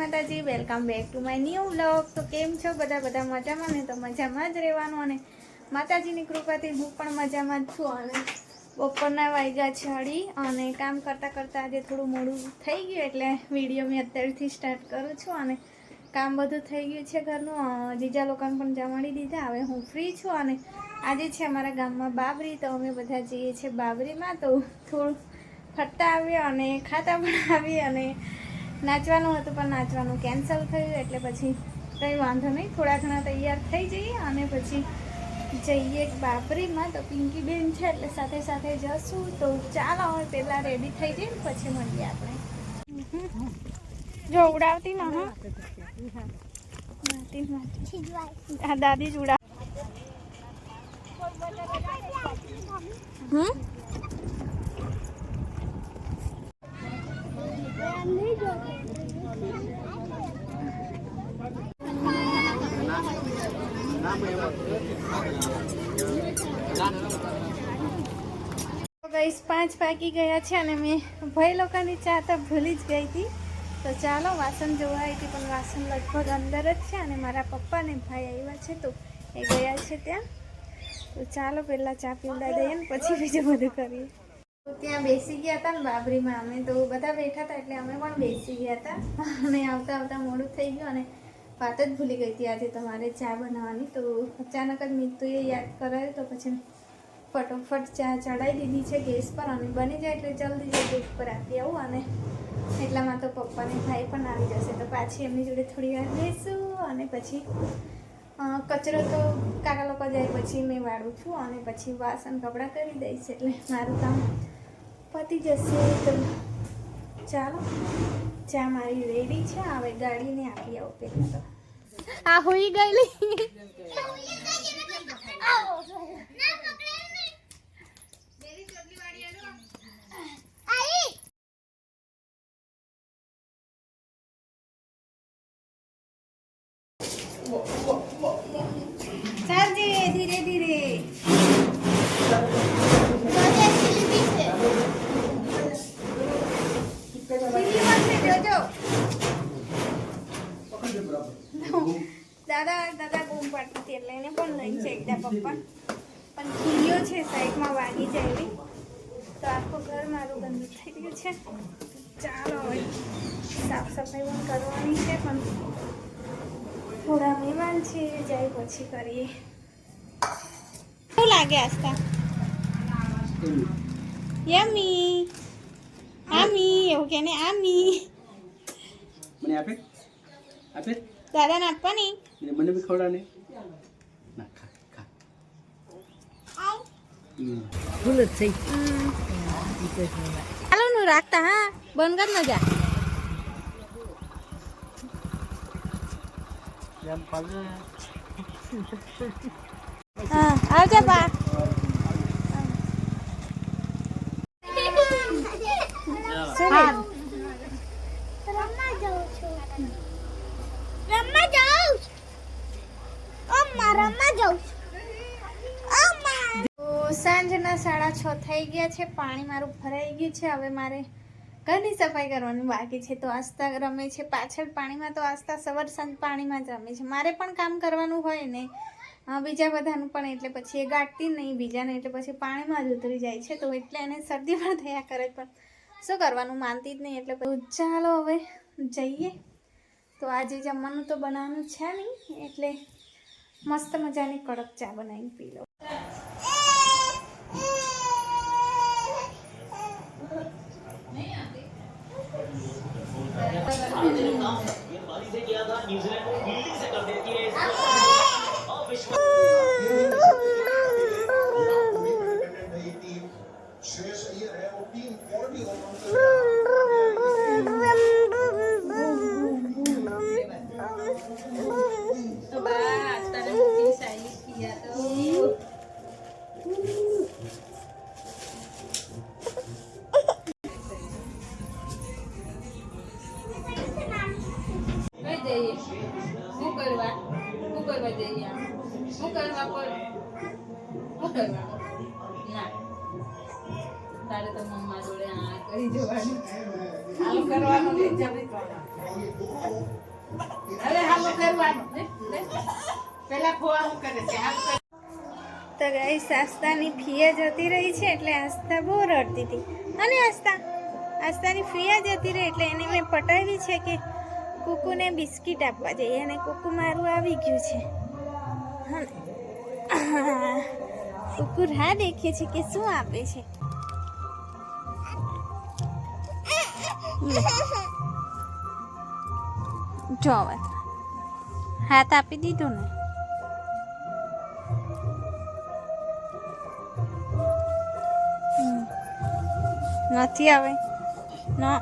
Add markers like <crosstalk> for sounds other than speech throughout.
માતાજી welcome back to my new blog તો કેમ છો બધા? બધા મજામાં ને? તો મજામાં જ રહેવાનું અને માતાજીની કૃપાથી હું પણ મજામાં જ છું અને બપોરના વાગ્યા છે અઢી અને કામ કરતાં કરતાં આજે થોડું મોડું થઈ ગયું એટલે વીડિયો મેં અત્યારથી સ્ટાર્ટ કરું છું અને કામ બધું થઈ ગયું છે ઘરનું. જીજા લોકોને પણ જમાડી દીધા. હવે હું ફ્રી છું અને આજે છે અમારા ગામમાં બાબરી. તો અમે બધા જઈએ છીએ બાબરીમાં. તો થોડું ફરતા આવ્યા અને ખાતા પણ આવી અને નાચવાનું હતું, પણ નાચવાનું કેન્સલ થયું, એટલે પછી કંઈ વાંધો નહીં. થોડા ઘણા તૈયાર થઈ જઈએ અને પછી જઈએ બાપરીમાં તો પિંકી બેન છે, એટલે સાથે સાથે જશું. તો ચાલો, હવે પહેલાં રેડી થઈ જઈએ પછી મળીએ આપણે. જો, ઉડાવતી ના હા, દાદી જ ઉડાવ હમ? ગઈસ, પાંચ વાગી ગયા છે અને મેં ભાઈ લોકોની ચા તો ભૂલી જ ગઈ હતી. તો ચાલો, વાસણ જોવા આવી હતી, પણ વાસણ લગભગ અંદર જ છે અને મારા પપ્પા ને ભાઈ આવ્યા છે તો એ ગયા છે ત્યાં. તો ચાલો, પહેલાં ચા પીવડા દઈએ ને, પછી બીજું બધું કરીએ. તો ત્યાં બેસી ગયા હતા ને બાબરીમાં. અમે તો બધા બેઠા હતા, એટલે અમે પણ બેસી ગયા હતા. અને આવતા આવતા મોડું થઈ ગયું અને વાત જ ભૂલી ગઈ હતી આજે તમારે ચા બનાવવાની. તો અચાનક જ મિતુએ યાદ કરાવ્યું તો પછી ફટોફટ ચા ચડાવી દીધી છે ગેસ પર અને બની જાય એટલે જલ્દી જલ્દી ઉપર આપી આવું અને એટલામાં તો પપ્પાને ભાઈ પણ આવી જશે. તો પાછી એમની જોડે થોડી વાર બેસું અને પછી કચરો તો કાકા લોકો જાય પછી મેં વાળું છું અને પછી વાસણ કપડાં કરી દઈશ એટલે મારું કામ પતી જશે. તો ચાલો. ચા મારી રેડી છે હવે ગાડીને આપી આવો પહેલા તો. આ હોઈ ગયેલી. ચાલજે ધીરે ધીરે ખીલી મળશે જોજો દાદા દાદા બૂમ પાડતી હતી એટલે એને પણ લઈને છે એકદા પપ્પા. પણ ખીલીઓ છે સાઈડમાં વાગી જાય તો આખું ઘર મારું ગંદુ થઈ ગયું છે. ચાલો હવે સાફ સફાઈ પણ કરવાની છે પણ થોડા મહેમાન છે જાય પછી કરીએ. શું લાગે આસ્તા? યમી આમી એવું કે ને આમી. મને આપે? આપે? દાદાને આપવાની? ને મને બી ખવડા ને ના ખા ખા. ભૂલ જ થઈ. ચાલો નું રાખતા, હા? બંધ કર ન જા. આવજે બા. હા રમવા જાઉં અમ્મા રમવા જાઉં અમ્મા તો સાંજના સાડા છ થઈ ગયા છે. પાણી મારું ભરાઈ ગયું છે. હવે મારે ઘરની સફાઈ કરવાની બાકી છે. તો આસ્તા રમે છે. પાછળ પાણીમાં તો આસ્તા સવાર સાંજ પાણીમાં જ રમે છે. મારે પણ કામ કરવાનું હોય ને બીજા બધાનું પણ એટલે પછી એ ગાંઠતી નહીં, બીજાને એટલે પછી પાણીમાં જ ઉતરી જાય છે. તો એટલે એને શરદી પણ થયા કરે પણ શું કરવાનું, માનતી જ નહીં. એટલે ચાલો હવે જઈએ. તો આજે જમવાનું તો બનાવવાનું છે નહીં. એટલે મસ્ત મજાની કડક ચા બનાવીને પી લો. तो बात तरह की सही किया तो તો ગાઈસ આસ્તાની જ જતી રહી છે એટલે આસ્થા બહુ રડતી હતી. અને આસ્તા આસ્તાની જ જતી રહી એટલે એને મેં પટાવી છે કે કુકુને બિસ્કિટ આપવા જઈએ અને કુકુ મારું આવી ગયું છે. હા કુકુ રાહ દેખે છે કે શું આપે છે. જો હવે. હાથ આપી દીધો ને. નથી આવે. ના.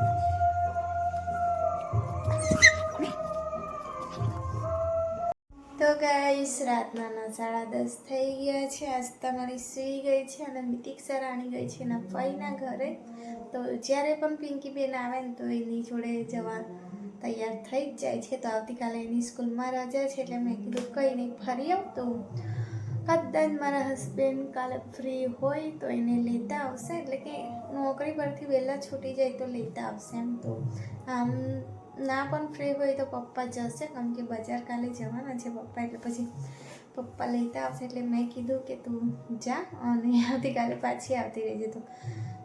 તો ગાઈસ રાતના ના સાડા દસ થઈ ગયા છે. આજ તમારી સુઈ ગઈ છે અને મિતિક્ષા રાણી ગઈ છે એના ફઈના ઘરે. તો જ્યારે પણ પિંકી બેન આવે ને તો એની જોડે જવા તૈયાર થઈ જ જાય છે. તો આવતીકાલે એની સ્કૂલમાં રજા છે એટલે મેં કીધું કંઈ નહીં ફરી આવતો કદાચ મારા હસબન્ડ કાલે ફ્રી હોય તો એને લેતા આવશે. એટલે કે નોકરી પરથી વહેલા છૂટી જાય તો લેતા આવશે એમ તો. આમ, ના પણ ફ્રી હોય તો પપ્પા જશે, કેમ કે બજાર કાલે જવાના છે પપ્પા, એટલે પછી પપ્પા લેતા આવશે, એટલે મેં કીધું કે તું જા અને <laughs> આવતીકાલે પાછી આવતી રહેજે તો.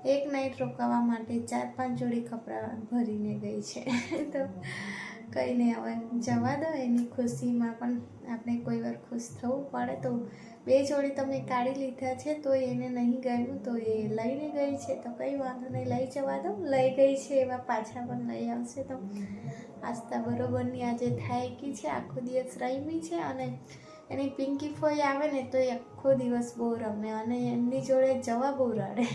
એક નાઇટ રોકાવા માટે ચાર પાંચ જોડી કપડાં ભરીને ગઈ છે. <laughs> તો કંઈ નહીં હવે જવા દો એની ખુશીમાં પણ આપણે કોઈ વાર ખુશ થવું પડે તો બે જોડી તમે કાઢી લીધા છે તો એને નહીં ગયું તો એ લઈને ગઈ છે, તો કંઈ વાંધો નહીં, લઈ જવા દો, લઈ ગઈ છે, એવા પાછા પણ લઈ આવશે તો આસ્તા બરોબરની આજે થાય કી છે, આખો દિવસ રમી છે અને એની પિંકી ફોઈ આવે ને તો એ આખો દિવસ બહુ રમે અને એમની જોડે જવા બહુ રડે.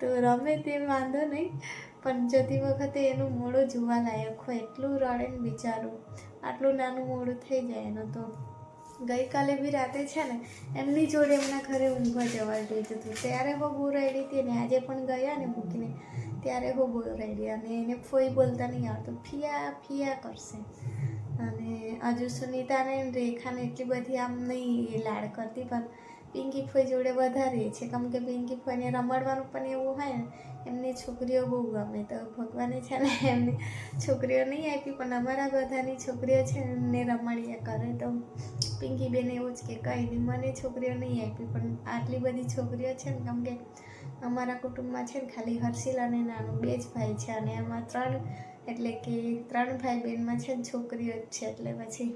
તો રમે તે વાંધો નહીં. પણ જતી વખતે એનું મોડું જોવા લાયક હોય એટલું રડે ને બિચારું. આટલું નાનું મોડું થઈ જાય એનું તો. ગઈકાલે બી રાતે છે ને, એમની જોડે એમના ઘરે ઊંઘવા જવા જોઈતું હતું ત્યારે હું બહુ રડી હતી ને, આજે પણ ગયા ને મૂકીને ત્યારે હું બહુ રડી અને એને ફોઈ બોલતા નહીં આવતું ફિયા ફિયા કરશે. અને હજુ સુનિતાને રેખાને એટલી બધી આમ નહીં એ લાડ કરતી, પણ પિંકી ફોઈ જોડે વધારે છે. કેમ કે પિંકી ફોઈને રમાડવાનું પણ એવું હોય ને, એમની છોકરીઓ બહુ ગમે. તો ભગવાને છે ને એમની છોકરીઓ નહીં આપી, પણ અમારા બધાની છોકરીઓ છે ને એમને રમાડ્યા કરે. તો પિંકી બેન એવું જ કે, કંઈ નહીં, મને છોકરીઓ નહીં આપી, પણ આટલી બધી છોકરીઓ છે ને, કેમ કે અમારા કુટુંબમાં છે ને ખાલી હર્ષિલ અને નાનું બે જ ભાઈ છે. અને એમાં ત્રણ, એટલે કે ત્રણ ભાઈ બહેનમાં છે ને છોકરીઓ જ છે. એટલે પછી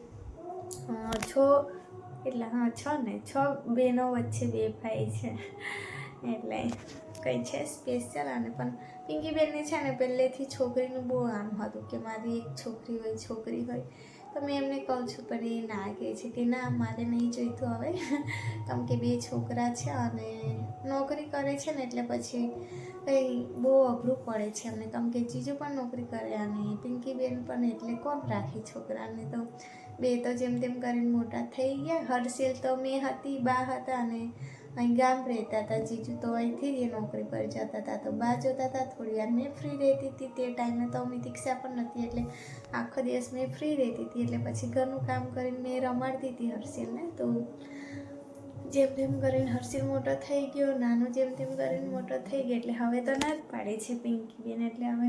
છ એટલે, હા, છ ને, છ બહેનો વચ્ચે બે ભાઈ છે. એટલે કંઈ છે સ્પેશિયલ અને પણ પિંકી બેનને છે ને પહેલેથી છોકરીનું બહુ આમ હતું કે મારી એક છોકરી હોય છોકરી હોય. તો મેં એમને કહું છું, પણ એ ના કહે છે કે ના, મારે નહીં જોઈતું હવે. કેમ કે બે છોકરા છે અને નોકરી કરે છે ને, એટલે પછી કંઈ બહુ અઘરું પડે છે એમને. કેમ કે જીજુ પણ નોકરી કરે અને પિંકી બેન પણ, એટલે કોણ રાખે છોકરાને તો? બે તો જેમ તેમ કરીને મોટા થઈ ગયા. હર્ષિલ તો મેં હતી, બા હતા અને અહીં ગામ રહેતા હતા. જીજુ તો અહીંથી જ નોકરી પર જતા હતા. તો બા જોતા હતા થોડી વાર. મેં ફ્રી રહેતી હતી તે ટાઈમે તો અમે દીક્ષા પણ નથી. એટલે આખો દિવસ મેં ફ્રી રહેતી હતી. એટલે પછી ઘરનું કામ કરીને મેં રમાડતી હતી હર્ષિલને. તો જેમ તેમ કરીને હર્ષિલ મોટો થઈ ગયો. નાનો જેમ તેમ કરીને મોટો થઈ ગયો. એટલે હવે તો ના જ પાડે છે પિંકી બેન એટલે હવે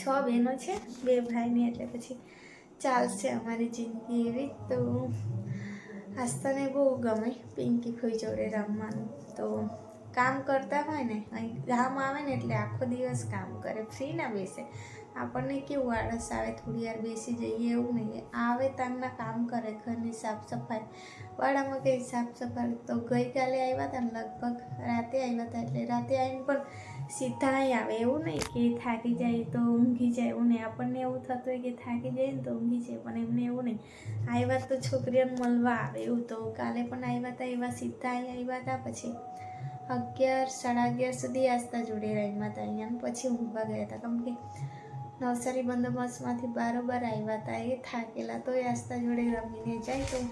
છ બહેનો છે, બે ભાઈની. એટલે પછી ચાલશે અમારી જિંદગી એવી. તો આસ્તાને બહુ ગમે પિંકી ફોઈ જોડે રમવાનું. તો કામ કરતા હોય ને, અહીં ગામ આવે ને એટલે આખો દિવસ કામ કરે, ફ્રી ના બેસે. આપણને કેવું આળસ આવે? થોડી વાર બેસી જઈએ એવું નહીં. આવે તાંગના કામ કરે, ઘરની સાફ સફાઈ વાડામાં કંઈ સાફ સફાઈ તો ગઈકાલે આવ્યા હતા ને લગભગ રાતે આવ્યા હતા એટલે રાતે આવીને પણ સીધા આવે. એવું નહીં કે થાકી જાય તો ઊંઘી જાય, એવું નહીં. આપણને એવું થતું હોય કે થાકી જાય ને તો ઊંઘી જાય, પણ એમને એવું નહીં. આવ્યા તો છોકરીઓને મળવા આવે એવું તો. કાલે પણ આવ્યા હતા એવા સીધા અહીં આવ્યા હતા પછી અગિયાર, સાડા અગિયાર સુધી આસ્તા જોડે રમ્યા હતા અહીંયા. પછી ઊંઘવા ગયા હતા કેમ કે નવસારી બંદોબસ્તમાંથી બારોબાર આવ્યા હતા એ થાકેલા તો એ આસ્તા જોડે રમીને જાય તો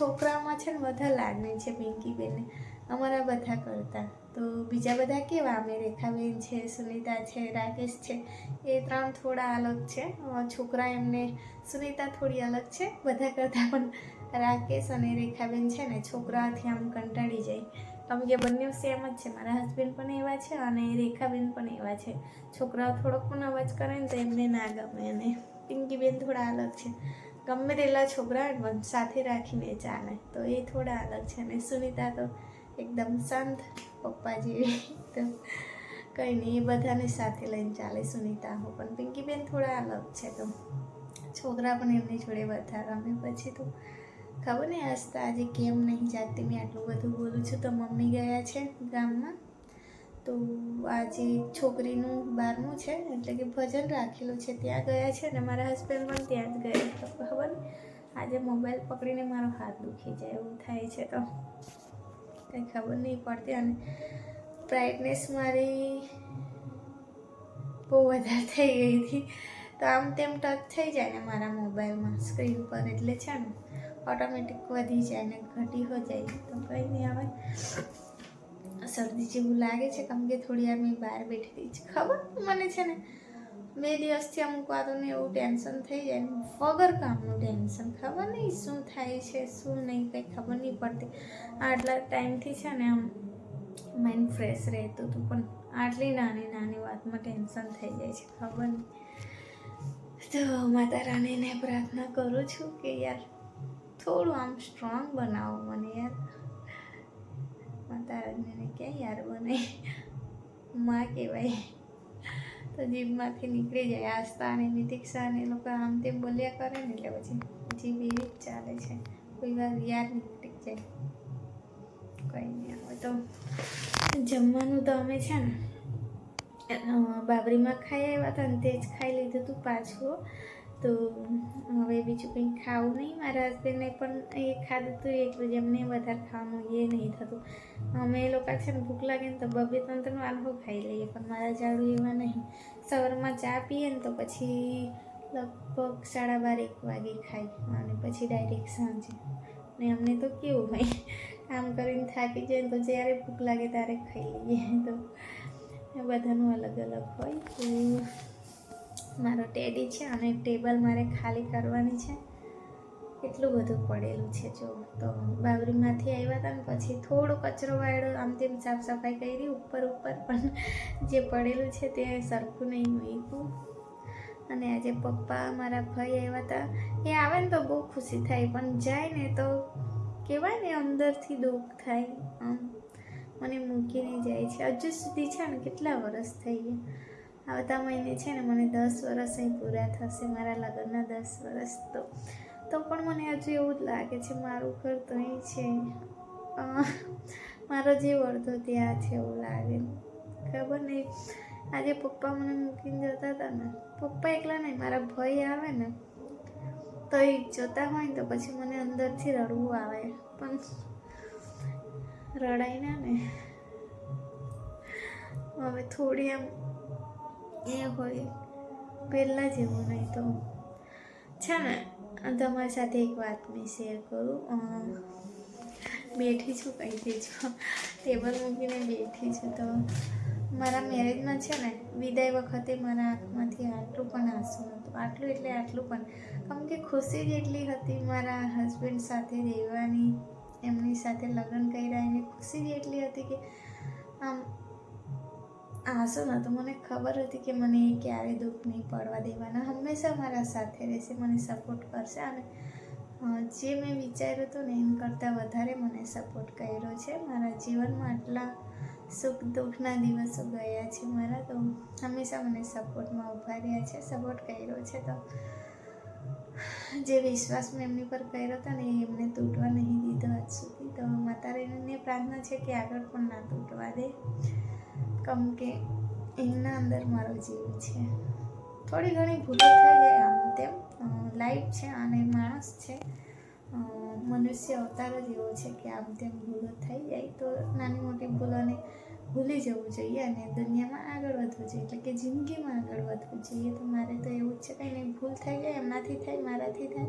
છોકરાઓમાં છે ને બધા લાગણી છે, પિંકીબેને. અમારા બધા કરતા. તો બીજા બધા કેવા? અમે રેખાબેન છે, સુનિતા છે, રાકેશ છે. એ ત્રણ થોડા અલગ છે. છોકરા એમને, સુનિતા થોડી અલગ છે. બધા કરતાં પણ રાકેશ અને રેખાબેન છે ને છોકરાથી આમ કંટાળી જાય. કેમ કે બંને સેમ જ છે. મારા હસબન્ડ પણ એવા છે અને રેખાબેન પણ એવા છે. છોકરાઓ થોડોક પણ અવાજ કરે ને તો એમને ના ગમે અને પિંકીબેન થોડા અલગ છે. ગમે તેટલા છોકરા સાથે રાખીને ચાલે. તો એ થોડા અલગ છે અને સુનિતા તો એકદમ શાંત પપ્પા જેવી. તો કંઈ નહીં, એ બધાને સાથે લઈને ચાલે સુનિતા હો. પણ પિંકીબેન થોડા અલગ છે. તો છોકરા પણ એમની જોડે વધારે રમે. પછી તો ખબર નહીં આજ તો આજે કેમ નહીં જાગતી? મેં આટલું બધું બોલું છું તો મમ્મી ગયા છે ગામમાં. તો આજે છોકરીનું બારમું છે, એટલે કે ભજન રાખેલું છે. ત્યાં ગયા છે અને મારા હસબન્ડ પણ ત્યાં જ ગયા ખબર ને? આજે મોબાઈલ પકડીને મારો હાથ દુખી જાય, એવું થાય છે તો. કંઈ ખબર નહીં પડતી અને બ્રાઇટનેસ મારી બહુ વધારે થઈ ગઈ હતી. તો આમ તેમ ટચ થઈ જાય ને મારા મોબાઈલમાં સ્ક્રીન પર એટલે છે ને ઓટોમેટિક વધી જાય ને ઘટી હો જાય તો કંઈ નહીં આવે શરદી જેવું લાગે છે કેમ કે થોડી વાર મેં બહાર બેઠી હતી છે. ખબર? મને છે ને બે દિવસથી અમુક વાતોને એવું ટેન્શન થઈ જાય વગર કામનું ટેન્શન. ખબર નહીં શું થાય છે, શું નહીં, કંઈ ખબર નહીં પડતી. આટલા ટાઈમથી છે ને આમ માઇન્ડ ફ્રેશ રહેતું હતું, પણ આટલી નાની નાની વાતમાં ટેન્શન થઈ જાય છે. ખબર નહીં. તો માતા રાણીને પ્રાર્થના કરું છું કે યાર થોડું આમ સ્ટ્રોંગ બનાવો મને યાર. માતા રાણીને ક્યાં યાર બને માં કહેવાય. તો જીભમાંથી નીકળી જાય આસ્થા અને નિતિક્ષા અને લોકો આમ તેમ બોલ્યા કરે ને એટલે પછી જીભ એવી જ ચાલે છે. કોઈ વાર યાર નીકળી જાય. કંઈ નહીં આવે તો જમવાનું તો અમે છે ને બાબરીમાં ખાઈ આવ્યા હતા ને તે જ ખાઈ લીધું હતું પાછું તો હવે બીજું કંઈ ખાવું નહીં. મારા હસબન્ડને પણ એ ખાધું હતું એટલું જ એમને વધારે ખાવાનું એ નહીં થતું. અમે એ લોકો છે ને ભૂખ લાગે ને તો બબે ત્રણ ત્રણ વાનગો ખાઈ લઈએ, પણ મારા ઝાડું એવા નહીં. સવારમાં ચા પીએ ને તો પછી લગભગ સાડા બાર, એક વાગે ખાઈ અને પછી ડાયરેક્ટ સાંજે. ને અમને તો કેવું ભાઈ કામ કરીને થાકી જાય તો જ્યારે ભૂખ લાગે ત્યારે ખાઈ લઈએ. તો એ બધાનું અલગ અલગ હોય તો મારો ટેડી છે અને ટેબલ મારે ખાલી કરવાની છે. એટલું બધું પડેલું છે જો. તો બાબરીમાંથી આવ્યા હતા ને પછી થોડો કચરો વાળો આમ તેમ સાફ સફાઈ કરી, ઉપર ઉપર પણ જે પડેલું છે તે સરખું નહીં મૂક્યું. અને આજે પપ્પા મારા ભાઈ આવ્યા હતા એ આવે ને તો બહુ ખુશી થાય, પણ જાય ને તો કહેવાય ને અંદરથી દુઃખ થાય આમ. મને મૂકીને જાય છે. હજુ સુધી છે ને કેટલા વર્ષ થઈ ગયા? આવતા મહિને છે ને મને દસ વર્ષ અહીં પૂરા થશે મારા લગ્નના દસ વર્ષ તો. તો પણ મને હજુ એવું જ લાગે છે મારું ઘર તો અહીં છે. મારો જે વર્ધો ત્યાં છે એવું લાગે. ખબર નહીં. આજે પપ્પા મને મૂકીને જતા હતા ને. પપ્પા એકલા નહીં, મારા ભાઈ આવે ને, તો એ જોતા હોય ને તો પછી મને અંદરથી રડવું આવે. પણ રડાય ના ને. હવે થોડી એમ એ હોય, પહેલાં જેવું નહીં તો. છે ને તમારી સાથે એક વાત મેં શેર કરું. બેઠી છું કહી છું ટેબલ મૂકીને બેઠી છું તો. મારા મેરેજમાં છે ને, વિદાય વખતે મારા આંખમાંથી આટલું પણ આંસુ નહોતું. આટલું એટલે આટલું પણ. કારણ કે ખુશી જ એટલી હતી મારા હસબન્ડ સાથે રહેવાની એમની સાથે લગ્ન કર્યા એની ખુશી જ એટલી હતી કે આમ આસો ન, તો મને ખબર હતી કે મને એ ક્યારે દુઃખ નહીં પડવા દેવાના. હંમેશા મારા સાથે રહેશે, મને સપોર્ટ કરશે અને જે મેં વિચાર્યું હતું ને એમ કરતાં વધારે મને સપોર્ટ કર્યો છે. મારા જીવનમાં આટલા સુખ દુઃખના દિવસો ગયા છે મારા, તો હંમેશા મને સપોર્ટમાં ઊભા રહ્યા છે સપોર્ટ કર્યો છે, તો જે વિશ્વાસ મેં એમની પર કર્યો હતો ને એમને તૂટવા નહીં દીધો આજ સુધી. તો માતા રાણીને પ્રાર્થના છે કે આગળ પણ ના તૂટવા દે. કેમ કે એમના અંદર મારો જીવ છે. થોડી ઘણી ભૂલો થઈ જાય આમ તેમ. લાઈફ છે અને માણસ છે. મનુષ્ય અવતાર જ એવો છે કે આમ તેમ ભૂલો થઈ જાય તો નાની મોટી ભૂલોને ભૂલી જવું જોઈએ અને દુનિયામાં આગળ વધવું જોઈએ. એટલે કે જિંદગીમાં આગળ વધવું જોઈએ. તો મારે તો એવું જ છે કંઈ નહીં, ભૂલ થઈ જાય એમનાથી થાય, મારાથી થાય.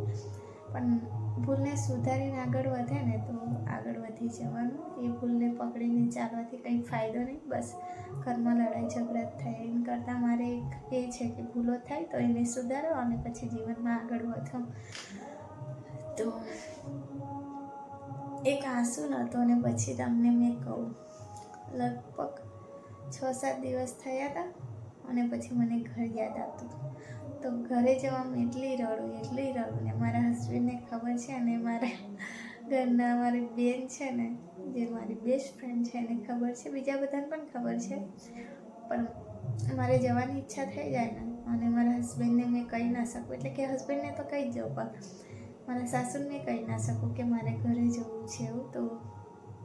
પણ ભૂલને સુધારીને આગળ વધે ને તો આગળ વધી જવાનું. એ ભૂલને પકડીને ચાલવાથી કંઈ ફાયદો નહીં. બસ ઘરમાં લડાઈ ઝઘડા થાય. એમ કરતાં મારે એ છે કે ભૂલો થાય તો એને સુધારો અને પછી જીવનમાં આગળ વધો. તો એક આંસુ નહોતો અને પછી તમને મેં કહું. લગભગ છ સાત દિવસ થયા હતા અને પછી મને ઘર યાદ આવતું હતું. તો ઘરે જવામાં એટલી રડું એટલી રડું ને મારા હસબન્ડને ખબર છે અને મારા ઘરના મારી બેન છે ને, જે મારી બેસ્ટ ફ્રેન્ડ છે એને ખબર છે, બીજા બધાને પણ ખબર છે. પણ મારે જવાની ઈચ્છા થઈ જાય ને અને મારા હસબન્ડને મેં કહી ના શકું. એટલે કે હસબન્ડને તો કહી જ જવું પણ મારા સાસુને કહી ના શકું કે મારે ઘરે જવું છે એવું. તો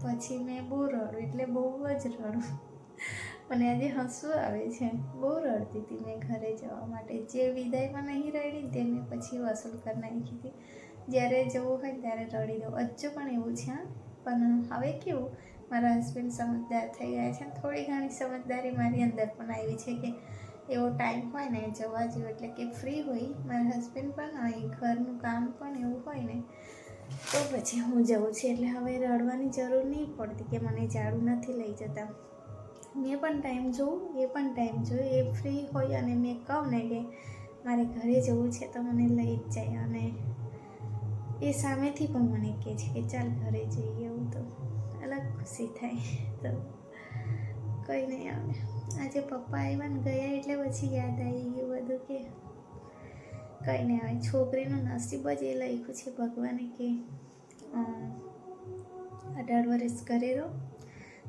પછી મેં બહુ રડું, એટલે બહુ જ રડું. મને આજે હસવું આવે છે. બહુ રડતી હતી મેં ઘરે જવા માટે. જે વિદાયમાં નહીં રડી તે મેં પછી વસૂલ કરી નાખી હતી. જ્યારે જવું હોય ત્યારે રડી દઉં હજુ પણ એવું છે પણ હવે કેવું? મારા હસબન્ડ સમજદાર થઈ ગયા છે થોડી ઘણી સમજદારી મારી અંદર પણ આવી છે કે એવો ટાઈમ હોય ને જવા જેવો. એટલે કે ફ્રી હોય. મારા હસબન્ડ પણ હોય ઘરનું કામ પણ એવું હોય ને તો પછી હું જાઉં છું, એટલે હવે રડવાની જરૂર નહીં પડતી કે મને ઝાડુ નથી લઈ જતા. મેં પણ ટાઈમ જોઉં, એ પણ ટાઈમ જોઉં, એ ફ્રી હોય અને મેં કહું ને કે મારે ઘરે જવું છે તો મને લઈ જ જાય અને એ સામેથી પણ મને કહે છે કે ચાલ ઘરે જઈએ એવું તો અલગ ખુશી થાય. તો કંઈ નહીં આવે. આજે પપ્પા આવ્યા ને ગયા એટલે પછી યાદ આવી ગયું બધું કે કંઈ નહીં આવે છોકરીનું નસીબ જ એ લખ્યું છે ભગવાને કે અઢાર વર્ષ કરી રહો.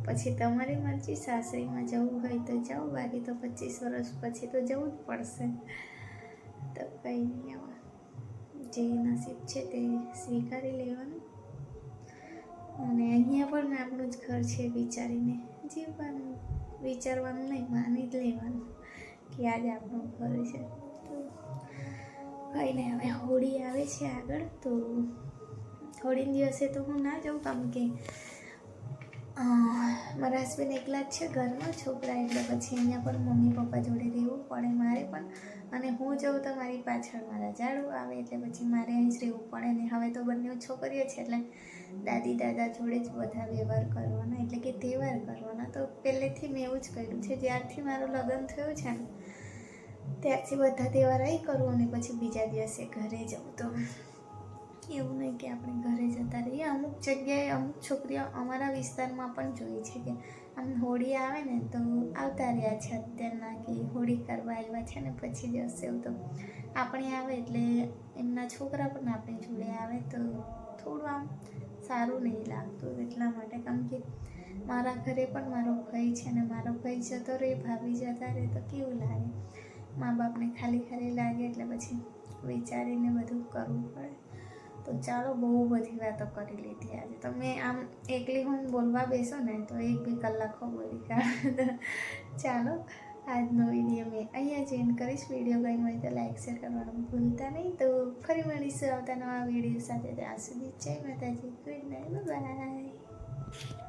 પછી તમારી મરજી, સાસરીમાં જવું હોય તો જાઓ, બાકી તો પચીસ વર્ષ પછી તો જવું જ પડશે. તો કંઈ નહીં આવે. જે નસીબ છે તે સ્વીકારી લેવાનું. અને અહીંયા પણ આપણું જ ઘર છે વિચારીને. જીવવાનું વિચારવાનું નહીં, માની જ લેવાનું કે આજે આપણું ઘર છે. કંઈ નહીં હવે હોળી આવે છે આગળ, તો હોળીના દિવસે તો હું ના જાઉં કામ કે મારા હસબન્ડ એકલા જ છે ઘરમાં, છોકરા એટલે પછી અહીંયા પણ મમ્મી પપ્પા જોડે રહેવું પડે મારે પણ, અને હું જાઉં તો મારી પાછળ મારા ઝાડુ આવે એટલે પછી મારે અહીં જ રહેવું પડે ને હવે તો બંને છોકરીઓ છે એટલે દાદી દાદા જોડે જ બધા વ્યવહાર કરવાના, એટલે કે તહેવાર કરવાના. તો પહેલેથી મેં એવું જ કર્યું છે, જ્યારથી મારું લગ્ન થયું છે ને ત્યારથી બધા તહેવાર અહીં કરવું અને પછી બીજા દિવસે ઘરે જવું. તો એવું નહીં કે આપણે ઘરે જતા રહીએ. અમુક જગ્યાએ અમુક છોકરીઓ અમારા વિસ્તારમાં પણ જોઈ છે કે આમ હોળી આવે ને તો આવતા રહ્યા છે અત્યારના કે હોળી કરવા આવ્યા છે ને પછી જશે એવું તો આપણે આવે એટલે એમના છોકરા પણ આપણી જોડે આવે તો થોડું આમ સારું નહીં લાગતું એટલા માટે. કેમ કે મારા ઘરે પણ મારો ભાઈ છે ને મારો ભાઈ જતો રહે, ભાભી જતા રહે તો કેવું લાગે? મા બાપને ખાલી ખાલી લાગે એટલે પછી વિચારીને બધું કરવું પડે. તો ચાલો બહુ બધી વાતો કરી લીધી આજે. તો મેં આમ એકલી હું બોલવા બેસો ને તો એક બે કલાકો બોલી કાઢું. ચાલો, આજનો વીડિયો મેં અહીંયા જ એન્ડ કરીશ. વીડિયો ગઈ હોય તો લાઈક શેર કરવાનું ભૂલતા નહીં. તો ફરી મળીશું આવતા નવા વીડિયો સાથે. ત્યાં સુધી જય માતાજી. Good night bye